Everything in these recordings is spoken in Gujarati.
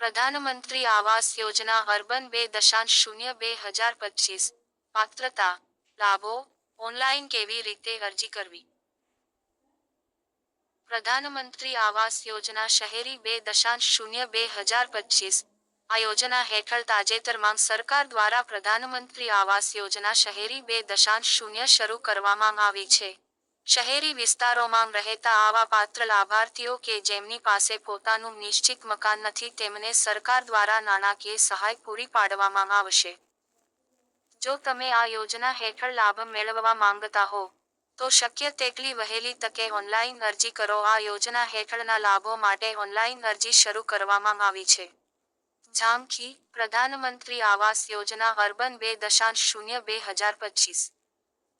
પ્રધાનમંત્રી આવાસ યોજના અર્બન બે દશાંશ શૂન્ય બે હજાર પચીસ. પાત્રતા, લાભો, ઓનલાઈન કેવી રીતે અરજી કરવી? પ્રધાનમંત્રી આવાસ યોજના શહેરી બે દશાંશ શૂન્ય બે હજાર પચીસ. આ યોજના હેઠળ તાજેતરમાં સરકાર દ્વારા પ્રધાનમંત્રી આવાસ યોજના શહેરી બે દશાંશ શૂન્ય શરૂ કરવામાં આવી છે. શહેરી વિસ્તારોમાં રહેતા આવા પાત્ર લાભાર્થીઓ કે જેમની પાસે પોતાનું નિશ્ચિત મકાન નથી, તેમને સરકાર દ્વારા નાણાકીય સહાય પૂરી પાડવામાં આવશે. જો તમે આ યોજના હેઠળ લાભ મેળવવા માંગતા હો, તો શક્ય તેટલી વહેલી તકે ઓનલાઈન અરજી કરો. આ યોજના હેઠળના લાભો માટે ઓનલાઈન અરજી શરૂ કરવામાં આવી છે. ઝામખી પ્રધાનમંત્રી આવાસ યોજના અર્બન બે દશાંશ શૂન્ય બે હજાર પચીસ.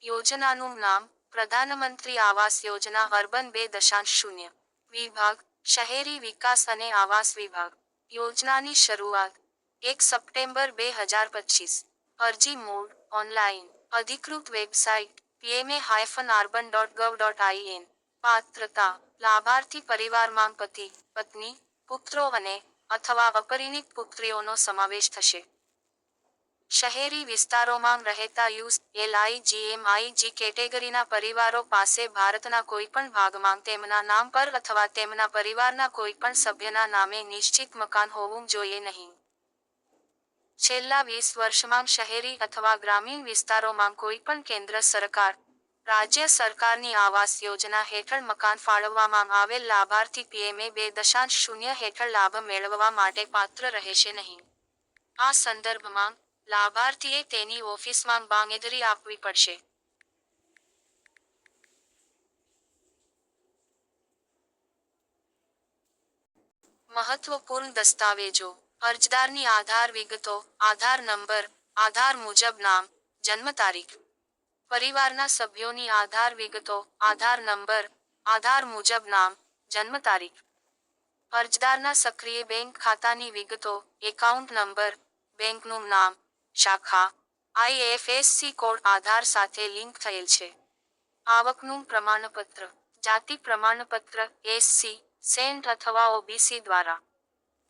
યોજનાનું નામ પ્રધાનમંત્રી આવાસ યોજના અર્બન બે દશાંશ શૂન્ય. વિભાગ, શહેરી વિકાસ અને આવાસ વિભાગ. યોજનાની શરૂઆત એક સપ્ટેમ્બર બે હજાર પચીસ. અરજી મોડ, ઓનલાઈન. અધિકૃત website PMA hyphen urban dot gov dot IN પાત્રતા, લાભાર્થી પરિવારમાં પતિ, પત્ની, પુત્રો અને અથવા અપરિણિત પુત્રીઓનો સમાવેશ થશે. શહેરી વિસ્તારોમાં રહેતા યુસ એલઆઈજીએમઆઈજી કેટેગરીના પરિવારો પાસે ભારતના કોઈપણ ભાગમાં તેમના નામ પર અથવા તેમના પરિવારના કોઈપણ સભ્યના નામે નિશ્ચિત મકાન હોવું જોઈએ નહીં. છેલ્લા વીસ વર્ષમાં શહેરી અથવા ગ્રામીણ વિસ્તારોમાં કોઈપણ કેન્દ્ર સરકાર, રાજ્ય સરકારની આવાસ યોજના હેઠળ મકાન ફાળવવામાં આવેલ લાભાર્થી પીએમએ બે દશાંશ શૂન્ય હેઠળ લાભ મેળવવા માટે પાત્ર રહેશે નહીં. આ સંદર્ભમાં લાભાર્થીએ તેની ઓફિસમાં બાંગેદરી આપવી પડશે. મહત્વપૂર્ણ દસ્તાવેજો. અરજદારની આધાર વિગતો, આધાર નંબર, આધાર મુજબ નામ, જન્મ તારીખ. પરિવારના સભ્યોની આધાર વિગતો, આધાર નંબર, આધાર મુજબ નામ, જન્મ તારીખ. અરજદારના સક્રિય બેંક ખાતાની વિગતો, એકાઉન્ટ નંબર, બેંકનું નામ શાખા આઈએફએસસી કોડ આધાર સાથે લિંક થયેલ છે. આવકનું પ્રમાણપત્ર, જાતિ પ્રમાણપત્ર એસસી સેન્ટ અથવા ઓબીસી દ્વારા.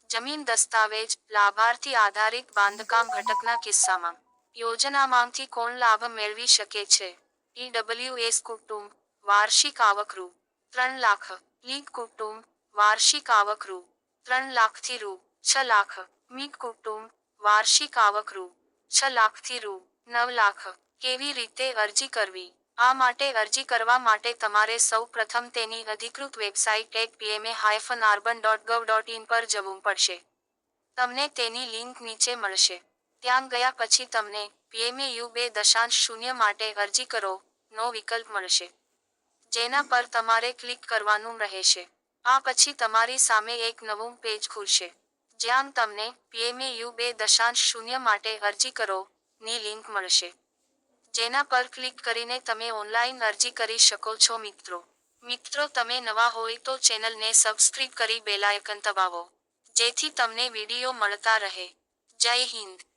જમીન દસ્તાવેજ, લાભાર્થી આધારિત બાંધકામ ઘટકના કિસ્સામાં. યોજનામાંથી કોણ લાભ મેળવી શકે છે? ઈડબ્લ્યુએસ કુટુંબ, વાર્ષિક આવક રૂ ત્રણ લાખ. લીગ કુટુંબ, વાર્ષિક આવક રૂ ત્રણ લાખથી રૂ, છ લાખ. મીક કુટુંબ, વાર્ષિક આવક રૂ છ લાખથી રૂ, નવ લાખ, કેવી રીતે અરજી કરવી? આ માટે અરજી કરવા માટે તમારે સૌ પ્રથમ તેની અધિકૃત website at PMA hyphen urban dot gov dot in પર જવું પડશે. તમને તેની લિંક નીચે મળશે. ત્યાં ગયા પછી તમને પીએમએ યુ બે દશાંશ શૂન્ય માટે અરજી કરો, નો વિકલ્પ મળશે. જેના પર તમારે ક્લિક કરવાનું રહેશે. આ પછી તમારી સામે એક નવું પેજ ખુલશે. જ્યાં તમને પીએમએ યુ બે દશાંશ શૂન્ય માટે અરજી કરો, ની લિંક મળશે. જેના પર ક્લિક કરીને તમે ઓનલાઈન અરજી કરી શકો છો મિત્રો. મિત્રો, તમે નવા હોય તો ચેનલને સબસ્ક્રાઇબ કરી બેલાયકન દબાવો, જેથી તમને વીડિયો મળતા રહે. જય હિન્દ.